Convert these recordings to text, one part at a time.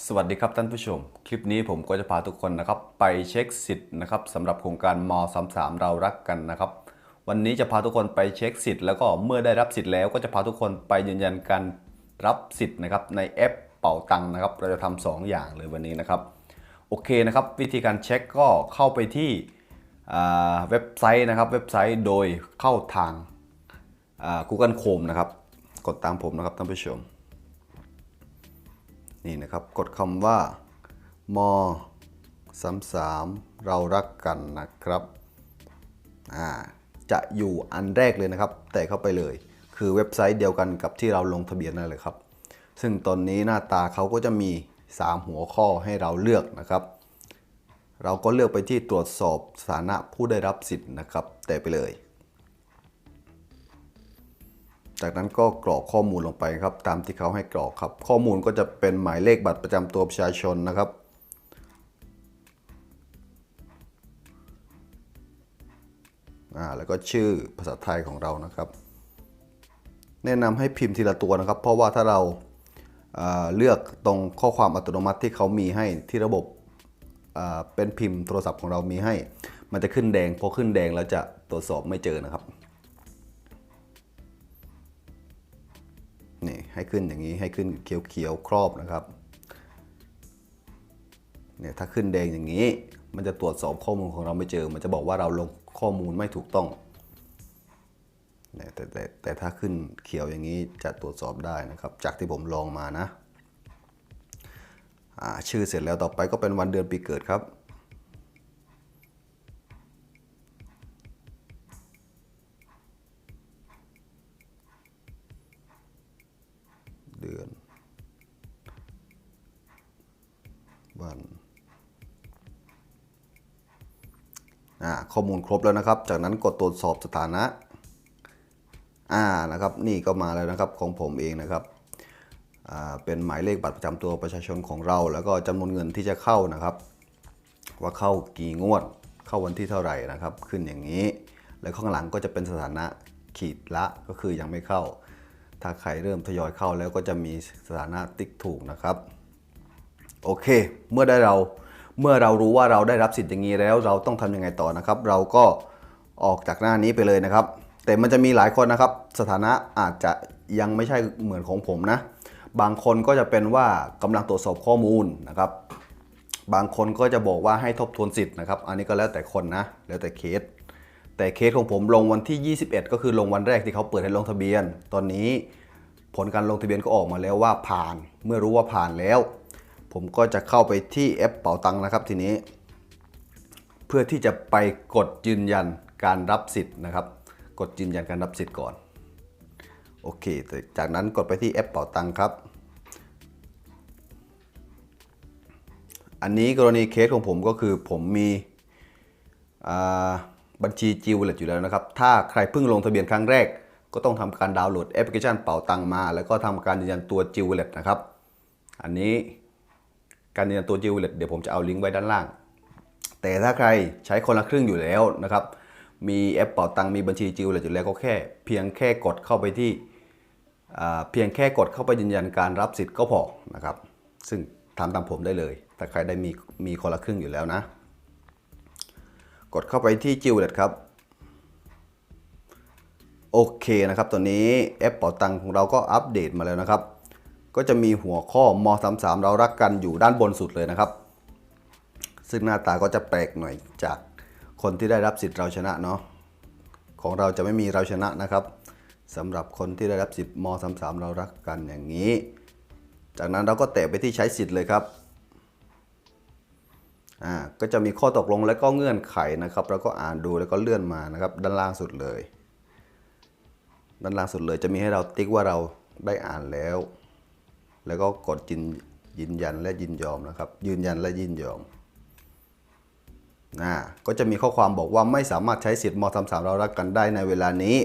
สวัสดีครับท่านผู้ชม คลิปนี้ผมก็จะพาทุกคนนะครับไปเช็คสิทธิ์นะครับสำหรับโครงการม 33 เรารักกันนะครับ วันนี้จะพาทุกคนไปเช็คสิทธิ์แล้วก็เมื่อได้รับสิทธิ์แล้วก็จะพาทุกคนไปยืนยันการรับสิทธิ์นะครับในแอปเป่าตังนะครับเราจะทำสองอย่างเลยวันนี้นะครับโอเคนะครับวิธีการเช็คก็เข้าไปที่อ่าเว็บไซต์นะครับเว็บไซต์โดยเข้าทางอ่า Google Chrome นะครับกดตามผมนะครับท่านผู้ชม นี่นะครับกดคำว่าม33เรารักกันนะครับอ่าจะอยู่อันแรกเลยนะครับ แต่เข้าไปเลย คือเว็บไซต์เดียวกันกับที่เราลงทะเบียนนั่นเลยครับ ซึ่งตอนนี้หน้าตาเขาก็จะมี 3 หัวข้อให้เราเลือกนะครับ เราก็เลือกไปที่ตรวจสอบสถานะผู้ได้รับสิทธิ์นะครับ แต่ไปเลย จากนั้นก็กรอกข้อมูลลงไปครับ ตามที่เขาให้กรอกครับ ข้อมูลก็จะเป็นหมายเลขบัตรประจำตัวประชาชนนะครับ อ่าแล้วก็ชื่อภาษาไทยของเรานะครับ แนะนำให้พิมพ์ทีละตัวนะครับ เพราะว่าถ้าเราอ่าเลือกตรงข้อความอัตโนมัติที่เขามีให้ที่ระบบอ่าเป็นพิมพ์โทรศัพท์ของเรามีให้ มันจะขึ้นแดงพอขึ้นแดงแล้วจะตรวจสอบไม่เจอนะครับ ให้ขึ้นอย่างนี้ให้ขึ้นเขียวๆครอบนะครับเนี่ยถ้าขึ้นแดงอย่างนี้ มันจะตรวจสอบข้อมูลของเราไม่เจอ มันจะบอกว่าเราลงข้อมูลไม่ถูกต้องเนี่ยแต่แต่แต่ถ้าขึ้นเขียวอย่างนี้จะตรวจสอบได้นะครับ จากที่ผมลองมานะชื่อเสร็จแล้วต่อไปก็เป็นวันเดือนปีเกิดครับ เดือน วันอ่า ข้อมูลครบแล้วนะครับ จากนั้นกดตรวจสอบสถานะอ่านะครับนี่ก็มาแล้วนะครับของผมเองนะครับเป็นหมายเลขบัตรประจำตัวประชาชนของเรา แล้วก็จำนวนเงินที่จะเข้านะครับ ว่าเข้ากี่งวด เข้าวันที่เท่าไหร่นะครับ ขึ้นอย่างนี้ แล้วข้างหลังก็จะเป็นสถานะขีดละก็คือยังไม่เข้า ถ้าใครเริ่มทยอยเข้าแล้วก็จะมีสถานะติ๊กถูกนะครับ โอเค เมื่อได้เรา เมื่อเรารู้ว่าเราได้รับสิทธิ์อย่างนี้แล้วเราต้องทำยังไงต่อนะครับ เราก็ออกจากหน้านี้ไปเลยนะครับ แต่มันจะมีหลายคนนะครับ สถานะอาจจะยังไม่ใช่เหมือนของผมนะ บางคนก็จะเป็นว่ากำลังตรวจสอบข้อมูลนะครับ บางคนก็จะบอกว่าให้ทบทวนสิทธิ์นะครับ อันนี้ก็แล้วแต่คนนะ แล้วแต่เคส แต่เคสของผมลงวันที่ 21 ก็คือลงวันแรกที่เขาเปิดให้ลงทะเบียน ตอนนี้ผลการลงทะเบียนก็ออกมาแล้วว่าผ่าน เมื่อรู้ว่าผ่านแล้ว ผมก็จะเข้าไปที่แอปเป๋าตังค์นะครับทีนี้ เพื่อที่จะไปกดยืนยันการรับสิทธิ์นะครับ กดยืนยันการรับสิทธิ์ก่อนโอเค จากนั้นกดไปที่แอปเป๋าตังค์ครับ อันนี้กรณีเคสของผมก็คือผมมีบัญชีจิวเลตอยู่แล้วนะครับ ถ้าใครเพิ่งลงทะเบียนครั้งแรก ก็ต้องทำการดาวน์โหลดแอปพลิเคชันเป๋าตังมา แล้วก็ทำการยืนยันตัวจิวเลตนะครับ อันนี้ การยืนยันตัวจิวเลตเดี๋ยวผมจะเอาลิงก์ไว้ด้านล่าง แต่ถ้าใครใช้คนละครึ่งอยู่แล้วนะครับมีแอปเป๋าตังมีบัญชีจิวเลตอยู่แล้วก็แค่ เพียงแค่กดเข้าไปที่เพียงแค่กดเข้าไปยืนยันการรับสิทธิ์ก็พอนะครับ ซึ่งทำตามผมได้เลยถ้าใครได้มีมีคนละครึ่งอยู่แล้วนะ กดเข้าไปที่จิวเลตครับโอเคนะครับ ตัวนี้แอปเป๋าตังของเราก็อัปเดตมาแล้วนะครับ ก็จะมีหัวข้อม 33 เรารักกันอยู่ด้านบนสุดเลยนะครับ ซึ่งหน้าตาก็จะแปลกหน่อยจากคนที่ได้รับสิทธิ์เราชนะเนาะของเราจะไม่มีเราชนะนะครับสำหรับคนที่ได้รับสิทธิ์ม 33 เรารักกันอย่างนี้ จากนั้นเราก็แตะไปที่ใช้สิทธิ์เลยครับอ่าก็จะมีข้อตกลงและก็เงื่อนไขนะครับแล้วก็อ่านดูแล้วก็เลื่อนมานะครับด้านล่างสุดเลย ด้านล่างสุดเลยจะมีให้เราติ๊กว่าเราได้อ่านแล้ว แล้วก็กดยืนยืนยันและยินยอมนะครับ ยืนยันและยินยอมนะก็จะมีข้อความบอกว่าไม่สามารถใช้สิทธิ์ม 33 เรารักกันได้ในเวลานี้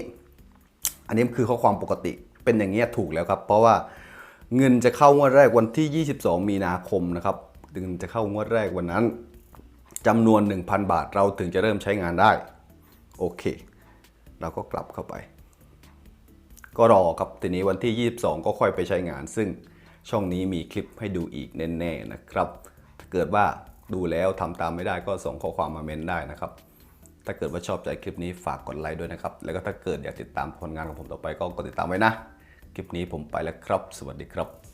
อันนี้คือข้อความปกติเป็นอย่างนี้ยถูกแล้วครับ เพราะว่าเงินจะเข้างวดแรกวันที่ 22 มีนาคมนะครับเงินจะเข้างวดแรกวันนั้นจำนวน 1,000 บาทเราถึงจะเริ่มใช้งานได้ โอเค เราก็กลับเข้าไป ก็รอครับทีนี้วันที่ 22 ก็ค่อยไปใช้งานซึ่ง ช่องนี้มีคลิปให้ดูอีกแน่ๆนะครับ ถ้าเกิดว่าดูแล้วทำตามไม่ได้ก็ส่งข้อความมาเมนได้นะครับ ถ้าเกิดว่าชอบใจคลิปนี้ฝากกดไลค์ด้วยนะครับ แล้วก็ถ้าเกิดอยากติดตามผลงานของผมต่อไปก็กดติดตามไว้นะ คลิปนี้ผมไปแล้วครับ สวัสดีครับ